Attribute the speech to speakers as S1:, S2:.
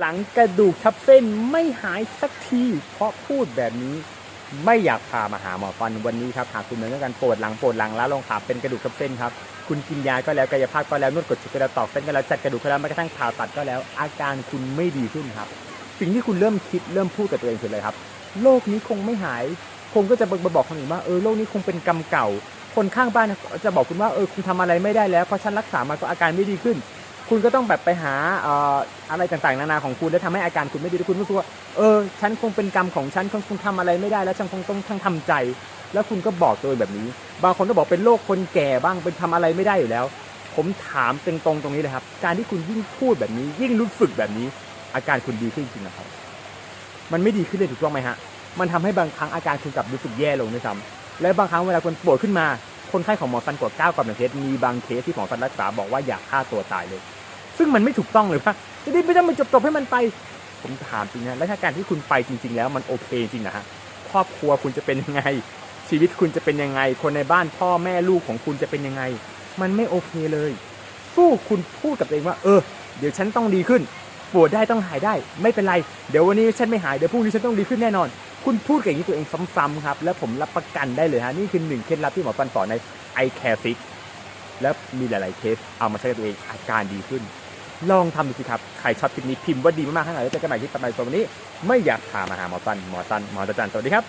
S1: หลังกระดูกทับเส้นไม่หายสักที เพราะพูดแบบนี้ไม่อยากพามาหาหมอฟันวันนี้ครับหากคุณเหมือนกันปวดหลังปวดหลังล้าลงขาเป็นกระดูกทับเส้นครับคุณกินยาก็แล้วกายภาพก็แล้วนวดกดจุดก็แล้วตอกเส้นก็แล้วจัดกระดูกก็แล้วแม้กระทั่งผ่าตัดก็แล้ว อาการคุณไม่ดีขึ้นครับ สิ่งที่คุณเริ่มคิดเริ่มพูดกับตัวเองคืออะไรครับโรคนี้คงไม่หายคงก็จะมาบอกคนอื่นว่าเออโรคนี้คงเป็นกรรมเก่า คนข้างบ้านจะบอกคุณว่าเออคุณทำอะไรไม่ได้แล้วเพราะฉันรักษามาก็อาการไม่ดีขึ้น คุณก็ต้องแบบไปหาอะไรต่างๆ นานาของคุณแล้วทำให้อาการคุณไม่ดีแล้วคุณรู้สึกว่าเออฉันคงเป็นกรรมของฉันคงคงทำอะไรไม่ได้แล้วฉันคงต้องทั้งทำใจ แล้วคุณก็บอกตัวเองแบบนี้ บางคนก็บอกเป็นโรคคนแก่บ้างเป็นทำอะไรไม่ได้อยู่แล้ว ผมถามตรงๆตรงนี้เลยครับ การที่คุณยิ่งพูดแบบนี้ ยิ่งรู้สึกแบบนี้ อาการคุณดีขึ้นจริงนะครับ มันไม่ดีขึ้นเลยถูกต้องไหมฮะมันทำให้บางครั้งอาการคุณกลับรู้สึกแย่ลงด้วยซ้ำและบางครั้งเวลาคุณปวดขึ้นมา คนไข้ของหมอฟันกว่า9กับหนึ่งเคสมีบางเคสที่หมอฟันรักษาบอกว่าอยากฆ่าตัวตายเลย ซึ่งมันไม่ถูกต้องเลยว่าจะได้ไม่ต้องมาจบจบๆให้มันไป ผมถามจริงนะแล้วถ้าการที่คุณไปจริง ๆ แล้วมันโอเคจริงนะฮะครอบครัวคุณจะเป็นยังไง ชีวิตคุณจะเป็นยังไง คนในบ้านพ่อแม่ลูกของคุณจะเป็นยังไง มันไม่โอเคเลยสู้คุณพูดกับตัวเองว่า เออ เดี๋ยวฉันต้องดีขึ้นปวดได้ต้องหายได้ ไม่เป็นไร เดี๋ยววันนี้ฉันไม่หาย เดี๋ยวพรุ่งนี้ฉันต้องดีขึ้นแน่นอน คุณพูดกับอย่างนี้ตัวเองซ้ำๆครับ แล้วผมรับประกันได้เลยฮะ นี่คือหนึ่งเคล็ดลับที่หมอฟันสอนใน i care fix แล้วมีหลายๆเคสเอามาใช้กับตัวเองอาการดีขึ้น ลองทำดูสิครับ ใครชอบคลิปนี้พิมพ์ว่าดีมากๆข้างหลังแล้วเจอกันใหม่ที่ต่อไปส่วนวันนี้ ไม่อยากพามาหาหมอตันหมอตันหมอตาจันสวัสดีครับ